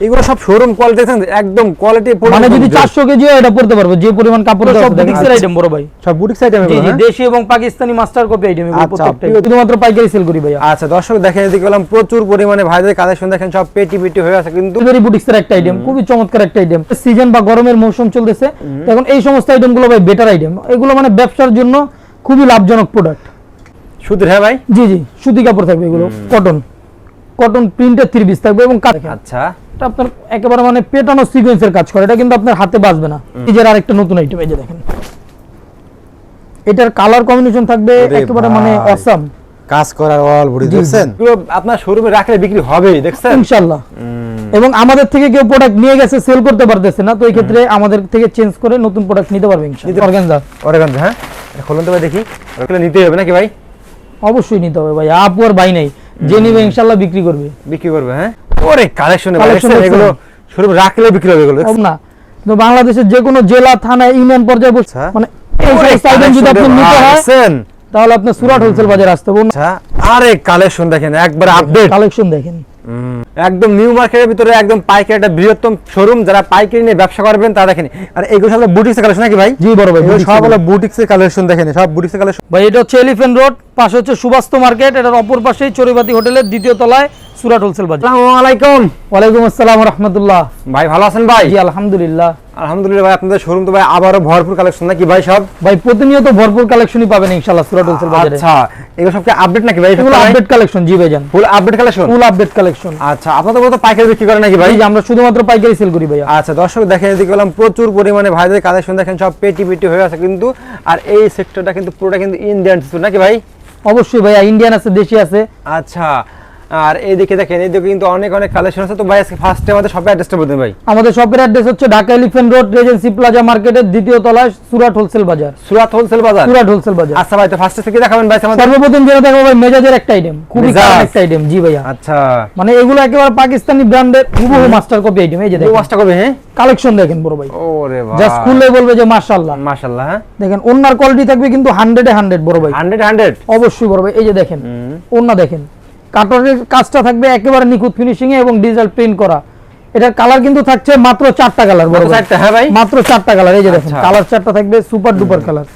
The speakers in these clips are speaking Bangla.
এগুলো সব শোরুম কোয়ালিটি একদম কোয়ালিটি মানে যদি চারশো কেজি এটা পড়তে পারব। যে পরিমাণ কাপড় সব বুটিক্সের। আইটেম বড় ভাই। সব বুটিক সাইড জি জি দেশি এবং পাকিস্তানি মাস্টার কপি আইটেম এগুলো আচ্ছা, প্রত্যেকটাই। শুধুমাত্র পাইকারি সেল করি ভাইয়া। আচ্ছা দর্শক দেখেন এদিকে বললাম প্রচুর পরিমাণে ভাইদের কালেকশন দেখেন সব পেটি পেটি হয়ে আছে কিন্তু ভেরি বুটিক্সের একটা আইটেম খুবই চমৎকার একটা আইটেম সিজন বা গরমের মৌসুম চলতেছে এখন এই সমস্ত আইটেমগুলো ভাই বেটার আইটেম এগুলো মানে ব্যবসার জন্য খুবই লাভজনক প্রোডাক্ট সুতির হ্যাঁ ভাই? জি জি সুতি কাপড় থাকবে এগুলো কটন কটন প্রিন্টের থ্রি পিস থাকবে এবং কাজ আচ্ছা। এটা আপনার একেবারে মানে পেটানো সিকোয়েন্সের কাজ করে এটা কিন্তু আপনার হাতে বাজবে না। নিজের আরেকটা নতুন আইটেম এই যে দেখেন। এটার কালার কম্বিনেশন থাকবে একেবারে মানে অসাম কাজ করার অল বুড়ি দেখছেন? এগুলো আপনার শোরুমে রাখলে বিক্রি হবেই দেখছেন? ইনশাল্লাহ এবং আমাদের থেকে কেউ প্রোডাক্ট নিয়ে গেছে সেল করতে পারতেছে না তো এই ক্ষেত্রে আমাদের থেকে চেঞ্জ করে নতুন প্রোডাক্ট নিতে পারবে ইনশাআল্লাহ। অর্গানজা অরেগঞ্জ হ্যাঁ? খুলুন তো ভাই দেখি। নিতেই হবে নাকি ভাই? অবশ্যই নিতে হবে ভাই আপু আর ভাই নাই। যে নিবে ইনশাআল্লাহ বিক্রি করবে। বিক্রি করবে হ্যাঁ? ওরে কালেকশন এগুলো শুরু রাখলে বিক্রি হবে এগুলো। না। তো বাংলাদেশের যে কোনো জেলা থানা ইউনিয়ন পর্যায়ে বসে আচ্ছা। মানে এই ওরে যদি আপনি নিতে হয়? তাহলে আপনি সুরাট হোলসেল বাজার আসতে হবে আচ্ছা আরে কালেকশন দেখেন একবার আপডেট কালেকশন দেখেন। একদম নিউ মার্কেটের ভিতরে একদম পাইকারি একটা বৃহত্তম শোরুম যারা পাইকারি নিয়ে ব্যবসা করবেন তারা দেখেন। আর এইগুলো সব বুটিক্সের কালেকশন নাকি ভাই? জি বড় ভাই সব। হলো বুটিক্সের কালেকশন দেখেন সব বুটিক্সের কালেকশন ভাই এটা হচ্ছে এলিফেন্ট রোড পাশে হচ্ছে সুবাস্ত মার্কেট এটার অপর পাশেই চরিবাতি হোটেলের দ্বিতীয় তলায় সুরাট হোলসেল বাজার আসসালামু আলাইকুম। ওয়ালাইকুম আসসালাম রহমতুল্লাহ। ভাই ভালো আছেন ভাই? জি আলহামদুলিল্লাহ। আলহামদুলিল্লাহ ভাই আপনাদের শোরুম তো ভাই আবারও ভরপুর কালেকশন নাকি ভাই সব? ভাই প্রতিনিয়ত ভরপুর কালেকশনই পাবেন ইনশাআল্লাহ সুরাট হোলসেল বাজারে। আচ্ছা এগুলো সব কি আপডেট নাকি ভাই? এগুলো আপডেট কালেকশন জি ভাইজান। Full update collection full update collection আচ্ছা আপনাদের মতো পাইকারি বিক্রি করেন নাকি ভাই? ভাই আমরা শুধুমাত্র পাইকারি সেল করি ভাইয়া। আচ্ছা দর্শক দেখেন এদিকে বললাম প্রচুর পরিমাণে ভাইদের কালেকশন দেখেন সব পেটি পেটি হয়ে আছে কিন্তু আর এই সেক্টরটা কিন্তু পুরোটা কিন্তু ইন্ডিয়ান নাকি ভাই? অবশ্যই ভাইয়া ইন্ডিয়ান আছে দেশি আছে। আচ্ছা আর এইদিকে দেখেন এইদিকে কিন্তু অনেক অনেক কালেকশন আছে। তো ভাই আজকে ফার্স্টে আমাদের শপে অ্যাড্রেসটা বলতেন ভাই। আমাদের শপের অ্যাড্রেস হচ্ছে Dhaka elephant road regency plaza মার্কেটের দ্বিতীয় তলায় সুরাট হোলসেল বাজার সুরাট হোলসেল বাজার সুরাট হোলসেল বাজার আচ্ছা ভাই তো ফার্স্টে থেকে দেখাবেন ভাই আমাদের সর্বপ্রথম যেটা দেখো ভাই মেজাজের একটা আইটেম খুবই। কালার একটা আইটেম জি ভাইয়া। আচ্ছা। মানে এগুলো একেবারে পাকিস্তানি ব্র্যান্ডের হুবহু মাস্টার কপি আইটেম এই যে দেখেন। পাঁচটা করবে হ্যাঁ? কালেকশন দেখেন বড় ভাই। ওরে ভাই। জাস্ট খুললে বলবে যে মাশাআল্লাহ। মাশাআল্লাহ হ্যাঁ? দেখেন ওনার কোয়ালিটি থাকবে কিন্তু হান্ড্রেডে হান্ড্রেড বড় ভাই। 100 100 অবশ্যই বড় ভাই এই যে দেখেন ওন্না দেখেন। কাটরের কাজটা থাকবে একেবারে নিখুঁত ফিনিশিং এ এবং ডিজিটাল প্রিন্ট করা। এটার কালার কিন্তু থাকছে মাত্র চারটা কালার হ্যাঁ ভাই? মাত্র চারটা কালার এই যে দেখেন আচ্ছা। কালার চারটা থাকবে সুপার ডুপার কালার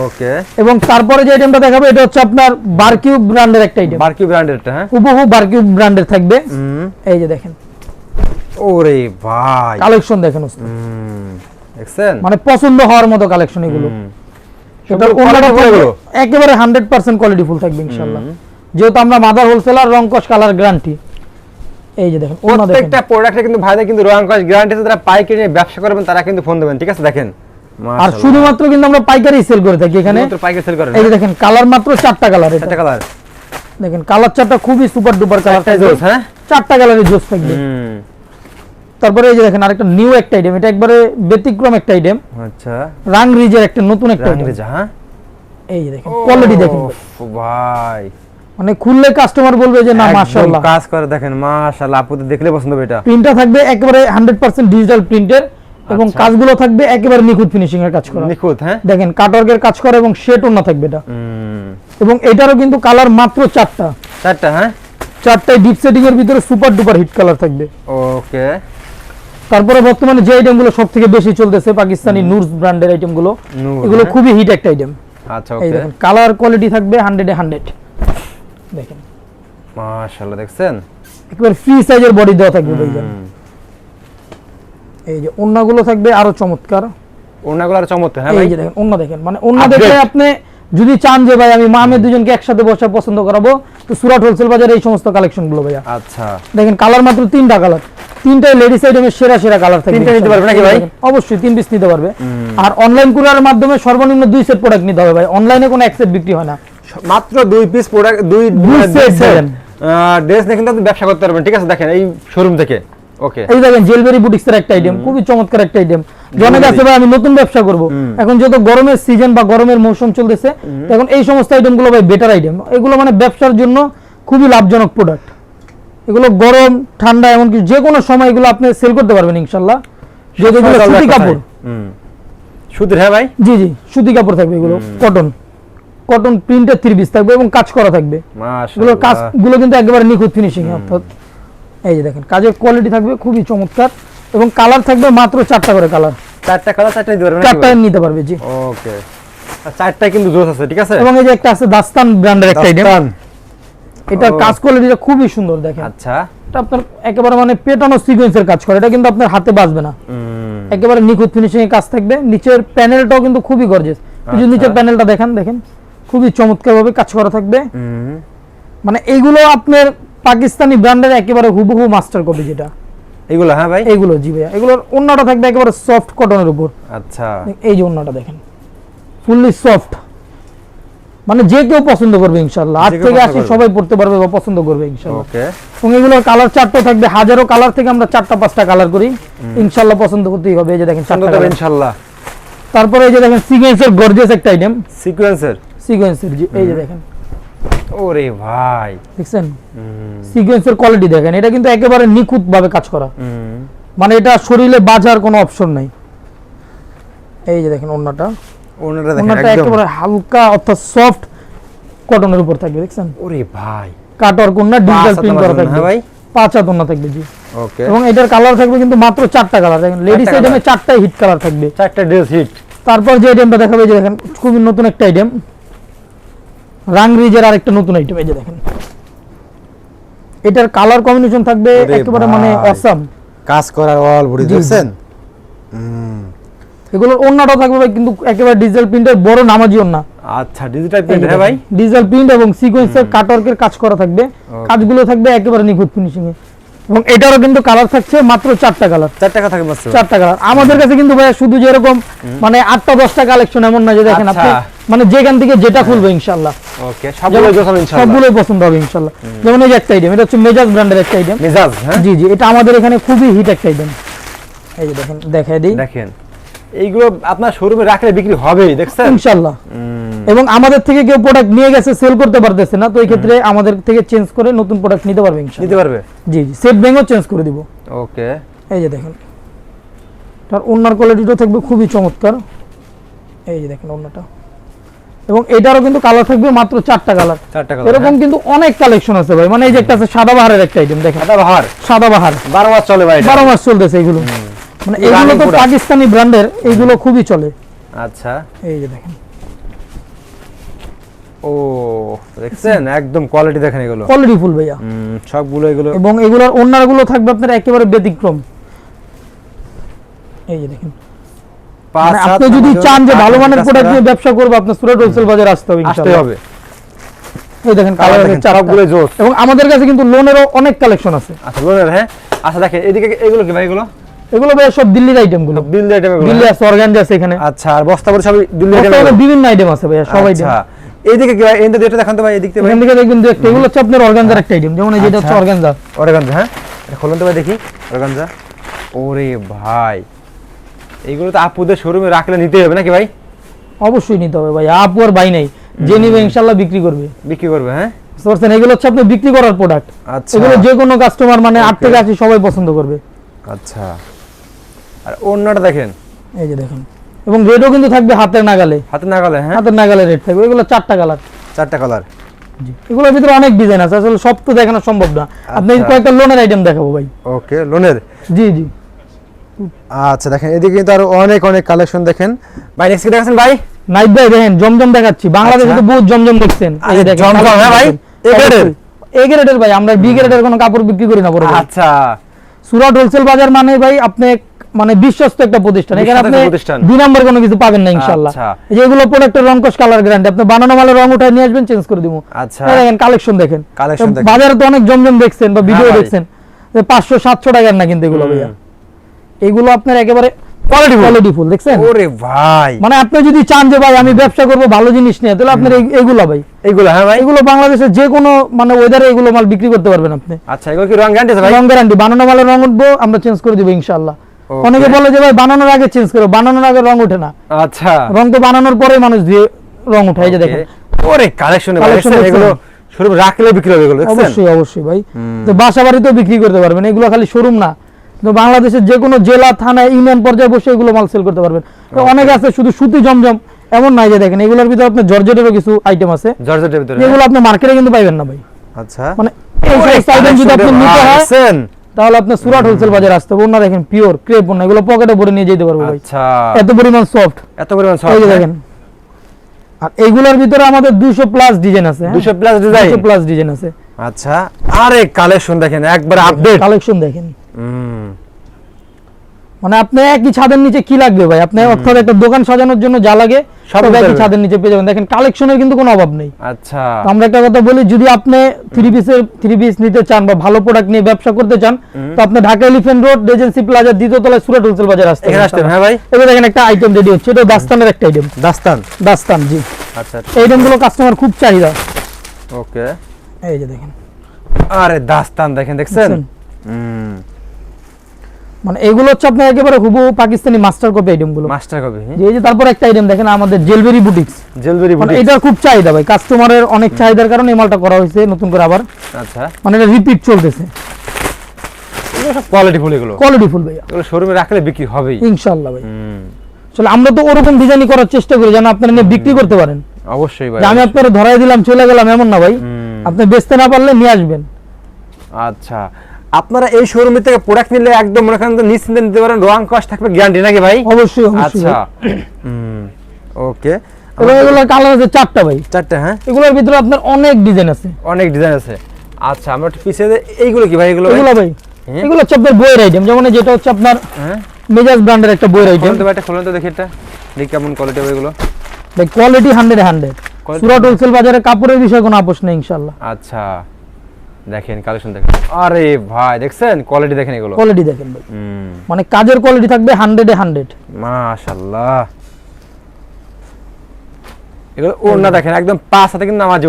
ওকে এবং তারপরে যে আইটেমটা দেখাবো এটা হচ্ছে আপনার বারকিউ ব্র্যান্ডের একটা আইটেম বারকি ব্র্যান্ডেরটা হ্যাঁ? হুবহু বারকিউ ব্র্যান্ডের থাকবে। এই যে দেখেন। ওরে ভাই। কালেকশন দেখেন ওস্তাদ। হুম, দেখছেন মানে পছন্দ হওয়ার মতো কালেকশন এগুলো? একেবারে হান্ড্রেড পার্সেন্ট কোয়ালিটি ফুল থাকবে ইনশাল্লাহ যেহেতু আমরা মাদার হোলসেলার রংকশ কালার গ্যারান্টি এই যে দেখেন প্রত্যেকটা প্রোডাক্টে কিন্তু ভাইদের কিন্তু কস গ্যারান্টি পাইকারি ব্যবসা করবেন তারা কিন্তু ফোন দেবেন ঠিক আছে? দেখেন আর। শুধুমাত্র কিন্তু আমরা পাইকারি সেল করে থাকি এখানে। পাইকারি সেল করেন এই যে দেখেন কালার মাত্র চারটা কালার চারটা কালার দেখেন কালার চারটা খুবই সুপার ডুপার কালার জোস হ্যাঁ? চারটা কালারের জোস থাকবে। তারপরে এই যে দেখেন আরেকটা নিউ একটা আইটেম এটা একবারে ব্যতিক্রম একটা আইটেম আচ্ছা। রাং রিজের একটা নতুন একটা আইটেম হ্যাঁ? এই যে দেখেন কোয়ালিটি দেখেন। ভাই। মানে খুললে কাস্টমার বলবে যে না মাশাআল্লাহ। কাজ করে দেখেন মাশাআল্লাহ দেখলে পছন্দ হবে এটা। প্রিন্টটা থাকবে একেবারে 100% ডিজিটাল প্রিন্টের এবং আচ্ছা। কাজগুলো থাকবে একেবারে নিখুঁত ফিনিশিং এর কাজ করা। নিখুঁত হ্যাঁ? দেখেন কাটওয়ার্কের কাজ করা এবং শেড থাকবে এটা। এবং এটারও কিন্তু কালার মাত্র চারটা। চারটা হ্যাঁ? চারটায় ডিপ সেটিং এর ভিতরে সুপার ডুপার হিট কালার থাকবে। ওকে। তারপরে বর্তমানে যে আইটেমগুলো সব থেকে বেশি চলতেছে পাকিস্তানি নুরস ব্র্যান্ডের আইটেমগুলো এগুলো হ্যাঁ। খুবই হিট একটা আইটেম আচ্ছা ওকে। কালার কোয়ালিটি থাকবে হান্ড্রেডে হান্ড্রেড দেখেন। মাশাআল্লাহ দেখছেন? একেবারে ফ্রি সাইজের বডি দেওয়া থাকবে ভাইজান এই যে ওন্নাগুলো থাকবে আরও চমৎকার। ওনাগুলো আর চমৎকার হ্যাঁ এই ভাই? যে দেখেন ওন্না দেখেন। মানে ওন্না দেখে আপনি যদি চান যে ভাই আমি মামের দুজনকে একসাথে বসে পছন্দ করাবো তো সুরাট হোলসেল বাজারে এই সমস্ত কালেকশনগুলো ভাইয়া। আচ্ছা। দেখেন কালার মাত্র তিনটা কালার তিনটাই লেডিস আইটেমের সেরা সেরা কালার থাকবে। তিনটা নিতে পারবে নাকি ভাই? অবশ্যই তিন পিস নিতে পারবে। আর অনলাইন কুরিয়ারের মাধ্যমে সর্বনিম্ন দুই সেট প্রোডাক্ট নিতে হবে ভাই। অনলাইনে কোনো এক সেট বিক্রি হয় না। মাত্র দুই পিস প্রোডাক্ট দুই মানে ড্রেস আপনি ব্যবসা করতে পারবেন। ঠিক আছে দেখেন এই শোরুম থেকে। ওকে এই দেখেন জেলবেরি বুটিক্সের একটা আইটেম খুবই চমৎকার একটা আইটেম জনে কাছে ভাই আমি নতুন ব্যবসা করব। এখন যেহেতু গরমের সিজন বা গরমের মৌসুম চলতেছে এখন এই সমস্ত ভাই বেটার আইটেম এগুলো মানে ব্যবসার জন্য খুবই লাভজনক প্রোডাক্ট এগুলো গরম ঠান্ডা এমনকি যে কোনো সময় এগুলো আপনি সেল করতে পারবেন ইনশাল্লাহ। এগুলো সুতি কাপড়। সুতির হ্যাঁ ভাই? জি জি সুতি কাপড় থাকবে এগুলো কটন কটন প্রিন্টের থ্রি পিস থাকবে এবং কাজ করা থাকবে। কাজগুলো কিন্তু একেবারে নিখুঁত ফিনিশিং অর্থাৎ এই যে দেখেন কাজের কোয়ালিটি থাকবে খুবই চমৎকার এবং কালার থাকবে মাত্র চারটা করে কালার চারটা কালার চারটা দিতে পারবেন চারটা নিতে পারবে জি। ওকে। চারটা কিন্তু জোস আছে ঠিক আছে? এবং এই যে একটা আছে দাস্তান ব্র্যান্ডের একটা আইটেম ও। কাজ কোয়ালিটিটা খুবই সুন্দর দেখেন। আচ্ছা। এটা আপনার একেবারে মানে পেটানো সিকোয়েন্সের কাজ করে এটা কিন্তু আপনার হাতে বাজবে না। একেবারে নিখুঁত ফিনিশিং এর কাজ থাকবে নিচের প্যানেলটাও কিন্তু খুবই গর্জিয়াস আচ্ছা। নিচের প্যানেলটা দেখেন দেখেন। খুবই চমৎকার ভাবে কাজ করা থাকবে। মানে এইগুলো আপনার পাকিস্তানি ব্র্যান্ডের একেবারে হুবহু মাস্টার কপি যেটা। এইগুলো হ্যাঁ ভাই? এইগুলো জি ভাইয়া। এগুলোর অন্যটা থাকবে একেবারে সফট কটনের উপর। আচ্ছা। এই যে অন্যটা দেখেন। ফুললি সফট মানে যে কেউ পছন্দ করবে যে কেউ থেকে করবে। সবাই পড়তে পারবে বা পছন্দ করবে ইনশাল্লাহ ওকে। এবং এগুলোর কালার চারটা থাকবে। হাজারো কালার থেকে আমরা চারটা পাঁচটা কালার করি। ইনশাল্লাহ পছন্দ করতেই হবে। এই যে দেখেন চারটা ইনশাআল্লাহ। তারপরে এই যে দেখেন সিকোয়েন্সের গর্জিয়াস একটা আইটেম সিকোয়েন্সের সিকোয়েন্সের জি এই যে দেখেন। ওরে ভাই। দেখছেন? সিকোয়েন্সের কোয়ালিটি দেখেন এটা কিন্তু একেবারে নিখুঁত ভাবে কাজ করা। মানে এটা শরীরে বাজার কোনো অপশন নাই। এই যে দেখেন অন্যটা ওনাটা দেখেন একদম। একেবারে হালকা অর্থাৎ সফট কটনের উপর থাকবে দেখছেন? ওরে ভাই। কাটওয়ার কোনটা ডিজিটাল প্রিন্ট করা থাকবে। ভাই। পাঁচ হাত ওন্না থাকবে জি। ওকে। এবং এটার কালার থাকবে কিন্তু মাত্র চারটা কালার দেখেন লেডিস চারটা আইটেমে। চারটাই হিট কালার থাকবে। চারটা ড্রেস হিট তারপর যে আইটেমটা দেখাবে যে দেখেন খুবই নতুন একটা আইটেম রাংরিজের আরেকটা নতুন আইটেম এই যে দেখেন। এটার কালার কম্বিনেশন থাকবে একেবারে মানে অসাম কাজ করার অল বডি। দেখছেন এগুলো এগুলোর অন্যটাও থাকবে ভাই কিন্তু একেবারে ডিজিটাল প্রিন্টের বড় নামাজি ওন্না আচ্ছা ডিজিটাল প্রিন্ট হ্যাঁ ভাই? ডিজিটাল প্রিন্ট এবং সিকোয়েন্সের কাটওয়ার্কের কাজ করা থাকবে। কাজগুলো থাকবে একেবারে নিখুঁত ফিনিশিং এ। এবং এটারও কিন্তু কালার থাকছে মাত্র চারটা কালার চার টাকা থাকে মাত্র। চারটা কালার আমাদের কাছে কিন্তু ভাইয়া শুধু যেরকম মানে আটটা দশটা কালেকশন এমন না যে দেখেন আপনি আচ্ছা। মানে যেখান থেকে যেটা খুলবে ইনশাল্লাহ ওকে হবে সবগুলোই পছন্দ হবে ইনশাল্লাহ যেমন এই একটা আইটেম এটা হচ্ছে মেজাজ ব্র্যান্ডের একটা আইটেম মেজাজ হ্যাঁ? জি জি এটা আমাদের এখানে খুবই হিট একটা আইটেম এই যে দেখেন দেখাই দিই। দেখেন। এইগুলো আপনার শোরুমে রাখলে বিক্রি হবেই দেখছেন? ইনশাল্লাহ এবং আমাদের থেকে কেউ প্রোডাক্ট নিয়ে গেছে সেল করতে পারতেছে না তো এই ক্ষেত্রে আমাদের থেকে চেঞ্জ করে নতুন প্রোডাক্ট নিতে পারবে নিতে পারবে? জি জি সেট ব্যাংও চেঞ্জ করে দিব। ওকে। এই যে দেখেন তার ওনার কোয়ালিটিটাও থাকবে খুবই চমৎকার। এই যে দেখেন ওনাটা। এবং এটারও কিন্তু কালার থাকবে মাত্র চারটা কালার এরকম কিন্তু অনেক কালেকশন আছে ভাই। মানে এই যে একটা আছে সাদা বাহারের একটা আইটেম দেখেন। সাদা বাহার? সাদা বাহার। বারো মাস চলে ভাই। বারো মাস চলতেছে এগুলো। মানে এগুলো তো পাকিস্তানি ব্র্যান্ডের এইগুলো খুবই চলে। আচ্ছা। এই যে দেখেন। ও দেখছেন? একদম কোয়ালিটি দেখেন এগুলো। কোয়ালিটি ফুল ভাইয়া। সবগুলো এগুলো এবং এগুলোর থাকবে আপনার একেবারে ব্যতিক্রম। এই যে দেখেন। মানে আপনি যদি চান যে ভালো মানের প্রোডাক্ট নিয়ে ব্যবসা করবে আপনার সুরাট হোলসেল বাজারে আসতে হবে আসতে হবে। এই দেখেন জোস। এবং আমাদের কাছে কিন্তু লোনেরও অনেক কালেকশন আছে। আচ্ছা লোনের হ্যাঁ? আচ্ছা দেখেন এদিকে এগুলো কি ভাই এগুলো? এগুলো ভাই সব দিল্লির আইটেমগুলো। দিল্লি আইটেম দিল্লি হ্যাঁ? আছে অর্গানজা আছে এখানে। আচ্ছা আর বস্তা ভরে সব দিল্লি আইটেম বিভিন্ন আইটেম আছে ভাইয়া সব আইটেম আচ্ছা এইদিকে কি ভাই? এদিকে এটা দেখান তো ভাই এদিক ভাই। এখান থেকে দেখবেন দু এগুলো হচ্ছে আপনার অর্গানজার একটা আইটেম যেমন এই যেটা হচ্ছে আচ্ছা। অর্গানজা হ্যাঁ? এটা খোলেন তো ভাই দেখি। অরেগানজা ওরে ভাই। এইগুলো তো আপুদের শোরুমে রাখলে নিতেই হবে নাকি ভাই? অবশ্যই নিতে হবে ভাই আপু আর বাই নাই। যে নিবে ইনশাআল্লাহ বিক্রি করবে। বিক্রি করবে হ্যাঁ? বুঝতে এগুলো হচ্ছে আপনি বিক্রি করার প্রোডাক্ট আচ্ছা। এগুলো যে কোনো কাস্টমার মানে আট. থেকে আশি সবাই পছন্দ করবে। আচ্ছা। আর অন্যটা দেখেন। এই যে দেখেন। এবং রেটও কিন্তু থাকবে হাতের নাগালে। হাতে নাগালে হ্যাঁ। হাতের নাগালে রেট থাকবে। এগুলো চারটা কালার চারটা কালার এগুলোর ভিতরে অনেক ডিজাইন আছে। আসলে সব তো দেখানো সম্ভব না। আপনি আচ্ছা। কয়েকটা লোনের আইটেম দেখাবো ভাই। ওকে লোনের জি জি। আচ্ছা দেখেন এদিকে কিন্তু আরও অনেক অনেক কালেকশন দেখেন। ভাই নেক্সট কি দেখাচ্ছেন ভাই? নাইট ভাই দেখেন জমজম দেখাচ্ছি। বাংলাদেশে আচ্ছা। তো বহুত জমজম দেখছেন। এই যে দেখেন জমজম, হ্যাঁ ভাই? Grade এর? এ গ্রেডের ভাই আমরা বি গ্রেডের কোনো কাপড় বিক্রি করি না বড় আচ্ছা। সুরাট হোলসেল বাজার মানে ভাই আপনি মানে বিশ্বস্ত একটা প্রতিষ্ঠান। এখানে আপনি দুই নম্বর কোনো কিছু পাবেন না ইনশাআল্লাহ। আচ্ছা। যে এগুলো প্রোডাক্টের রং কোশ কালার গ্যারান্টি আপনি বানানো মালের রং উঠায় নিয়ে আসবেন চেঞ্জ করে দিব। আচ্ছা। দেখেন কালেকশন দেখেন। তো দেখেন। বাজারে তো অনেক জমজম দেখছেন বা ভিডিও হ্যাঁ দেখছেন যে পাঁচশো সাতশো টাকার না কিন্তু এগুলো ভাইয়া। এগুলো আপনার একেবারে কোয়ালিটি কোয়ালিটি ফুল দেখছেন? ওরে ভাই। মানে আপনি যদি চান যে ভাই আমি ব্যবসা করব ভালো জিনিস নিয়ে তাহলে আপনার এগুলো ভাই। এইগুলো হ্যাঁ ভাই। এগুলো বাংলাদেশের যে কোনো মানে ওয়েদারে এগুলো মাল বিক্রি করতে পারবেন আপনি। আচ্ছা এগুলো কি রং গ্যারান্টি ভাই? রং গ্যারান্টি বানানো মালের রং উঠবো আমরা চেঞ্জ করে দিব ইনশাআল্লাহ. অনেকে বলে যে ভাই বানানোর আগে চেঞ্জ করো বানানোর আগে রং ওঠে না। আচ্ছা। রং তো বানানোর পরে মানুষ দিয়ে রং উঠায় এই যে দেখেন. ওরে কালেকশন? এগুলো শোরুম রাখলে বিক্রি হবে এগুলো অবশ্যই অবশ্যই ভাই। তো বাসা বাড়িতেও বিক্রি করতে পারবেন এগুলো খালি শোরুম না। তো বাংলাদেশের যে কোনো জেলা থানা ইউনিয়ন পর্যায়ে বসে এগুলো মাল সেল করতে পারবেন। তো অনেক আছে শুধু সুতি জমজম এমন নাই যে দেখেন এগুলোর ভিতরে আপনার জর্জেটেরও কিছু আইটেম আছে। জর্জেটের ভিতরে যেগুলো আপনি মার্কেটে কিন্তু পাইবেন না ভাই। আচ্ছা। মানে এই সমস্ত যদি আপনি নিতে হয় তাহলে আপনি সুরাট হোলসেল বাজার আসতে হবে। ওনা দেখেন পিওর ক্রেপ ওনা এগুলো পকেটে ভরে নিয়ে যেতে পারব ভাই। আচ্ছা। এত পরিমাণ সফট এত পরিমাণ এই সফট দেখেন। আর এইগুলোর ভিতরে আমাদের 200 প্লাস ডিজাইন আছে 200 প্লাস ডিজাইন 200 প্লাস ডিজাইন আছে। আচ্ছা আরে কালেকশন দেখেন একবার আপডেট কালেকশন দেখেন। হুম। মানে আপনি একই ছাদের নিচে কি লাগবে ভাই? আপনি অর্থাৎ একটা দোকান সাজানোর জন্য যা লাগে সব সব একই ছাদের নিচে পেয়ে যাবেন। দেখেন কালেকশনের কিন্তু কোনো অভাব নেই। আচ্ছা। আমরা একটা কথা বলি যদি আপনি থ্রি পিসের থ্রি পিস নিতে চান বা ভালো প্রোডাক্ট নিয়ে ব্যবসা করতে চান তো আপনি ঢাকা এলিফেন্ট রোড রেজেন্সি প্লাজার দ্বিতীয় তলায় সুরাট হোলসেল বাজার আসতে এখানে আসতে হ্যাঁ ভাই। এবার দেখেন একটা আইটেম রেডি হচ্ছে এটা দাস্তানের একটা আইটেম দাস্তান দাস্তান জি। আচ্ছা এই আইটেমগুলো কাস্টমার খুব চাহিদা। ওকে এই যে দেখেন। আরে দাস্তান দেখেন দেখছেন? দেখছেন? হুম। মানে এগুলো হচ্ছে আপনার একেবারে হুবহু পাকিস্তানি মাস্টার কপি আইটেমগুলো। মাস্টার কপি যে এই যে তারপর একটা আইটেম দেখেন আমাদের জেলবেরি বুটিক্স জেলবেরি মানে বুটি এটার খুব চাহিদা ভাই কাস্টমারের অনেক চাহিদার কারণে এই মালটা করা হয়েছে নতুন করে আবার। আচ্ছা। মানে এটা রিপিট চলতেছে। কোয়ালিটি ফুল এগুলো। কোয়ালিটি ফুল ভাইয়া। এগুলো শোরুমে রাখলে বিক্রি হবেই। ইনশাআল্লাহ ভাই হুম। আসলে আমরা তো ওরকম ডিজাইনই করার চেষ্টা করি যেন আপনারা নিয়ে বিক্রি করতে পারেন। অবশ্যই ভাই আমি আপনারা ধরাই দিলাম চলে গেলাম এমন না ভাই। আপনি বেচতে না পারলে নিয়ে আসবেন। আচ্ছা। আপনারা এই শোরুম থেকে প্রোডাক্ট নিলে একদম মনে করেন নিশ্চিন্তে নিতে পারেন রং কস্ট থাকবে গ্যারান্টি নাকি ভাই? অবশ্যই আচ্ছা। ওকে এগুলোর কালার আছে চারটা ভাই। চারটে হ্যাঁ? এগুলোর ভিতরে আপনার অনেক ডিজাইন আছে। অনেক ডিজাইন আছে। আচ্ছা আমরা একটু পিছিয়ে এইগুলো কি ভাই এগুলো এগুলো ভাই। হ্যাঁ? এগুলো হচ্ছে আপনার বইয়ের আইটেম যেমন যেটা হচ্ছে আপনার হ্যাঁ? মেজাজ ব্র্যান্ডের একটা বইয়ের আইটেম তো ভাই এটা খুলুন তো দেখি এটা দেখি কেমন কোয়ালিটি হবে এগুলো। ভাই quality hundred hundred Surat wholesale বাজারে কাপড়ের বিষয়ে কোনো আপোষ নেই ইনশাল্লাহ আচ্ছা। দেখেন কালেকশন দেখেন। আরে ভাই দেখছেন? কোয়ালিটি দেখেন এগুলো। কোয়ালিটি দেখেন ভাই। মানে কাজের কোয়ালিটি থাকবে মাশাআল্লাহ এগুলো দেখেন একদম পাঁচ হাতে কিন্তু নামাজ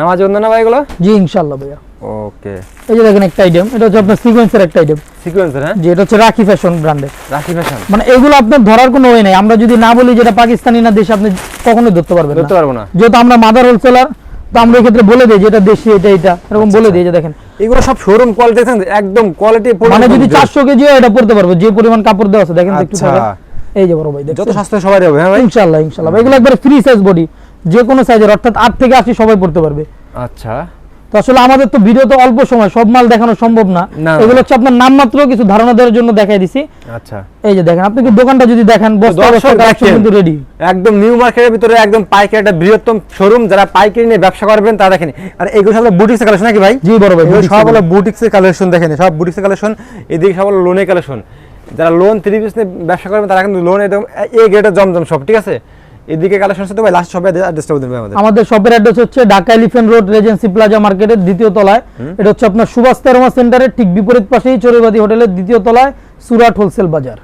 নামাজ না ভাই এগুলো? জি ভাইয়া। ওকে। এই যে দেখেন একটা আইটেম এটা হচ্ছে আপনার সিকোয়েন্সের একটা আইটেম সিকোয়েন্সার হ্যাঁ? এটা হচ্ছে রাখি ফ্যাশন ব্র্যান্ডের রাখি ফ্যাশন মানে এগুলো আপনার ধরার কোনো ওয়ে নেই। আমরা যদি না বলি যেটা পাকিস্তানি না দেশে আপনি কখনোই ধরতে পারবেন ধরতে না পারব না। যেহেতু আমরা মাদার হোলসেলার তো আমরা ক্ষেত্রে বলে দিই যে এটা দেশি এটা এটা। এরকম বলে দিই যে দেখেন। এগুলো সব শোরুম কোয়ালিটি দেখেন একদম কোয়ালিটি মানে যদি চারশো কেজি এটা পড়তে পারব যে পরিমাণ কাপড় দেওয়া আছে দেখেন একটু আচ্ছা। এই যে বড় ভাই যত? স্বাস্থ্য সবাই হবে হ্যাঁ ভাই? ইনশাল্লাহ ইনশাল্লাহ এগুলো একবার ফ্রি সাইজ বডি যে কোনো সাইজের অর্থাৎ আট থেকে আশি সবাই পড়তে পারবে। আচ্ছা। তো আসলে আমাদের তো ভিডিও তো অল্প সময় সব মাল দেখানো সম্ভব না। এগুলো হচ্ছে আপনার নাম মাত্র কিছু ধারণা দেওয়ার জন্য দেখাই দিছি। আচ্ছা। এই যে দেখেন আপনি কি দোকানটা যদি দেখেন বস্তা বস্তা কালেকশন কিন্তু রেডি একদম নিউ মার্কেটের ভিতরে একদম পাইকারি একটা বৃহত্তম শোরুম যারা পাইকারি নিয়ে ব্যবসা করবেন তা দেখেন। আর এগুলো সব বুটিক্সের কালেকশন নাকি ভাই? জি বড় ভাই সব। হলো বুটিক্সের কালেকশন দেখেন সব বুটিক্সের কালেকশন এদিকে সব হলো লোনের কালেকশন যারা লোন থ্রি পিস নিয়ে ব্যবসা করবেন তারা কিন্তু লোন একদম এ গ্রেডের জমজম সব ঠিক আছে? এদিকে কালেকশন সাথে ভাই লাস্ট সবাই অ্যাড্রেসটা বলে দেবেন আমাদের। আমাদের শপের অ্যাড্রেস হচ্ছে Dhaka elephant road regency plaza মার্কেটের দ্বিতীয় তলায়। এটা হচ্ছে আপনার সুভাষ তেরমা সেন্টারের ঠিক বিপরীত পাশেই চোরেবাদী হোটেলের দ্বিতীয় তলায় সুরাট হোলসেল বাজার।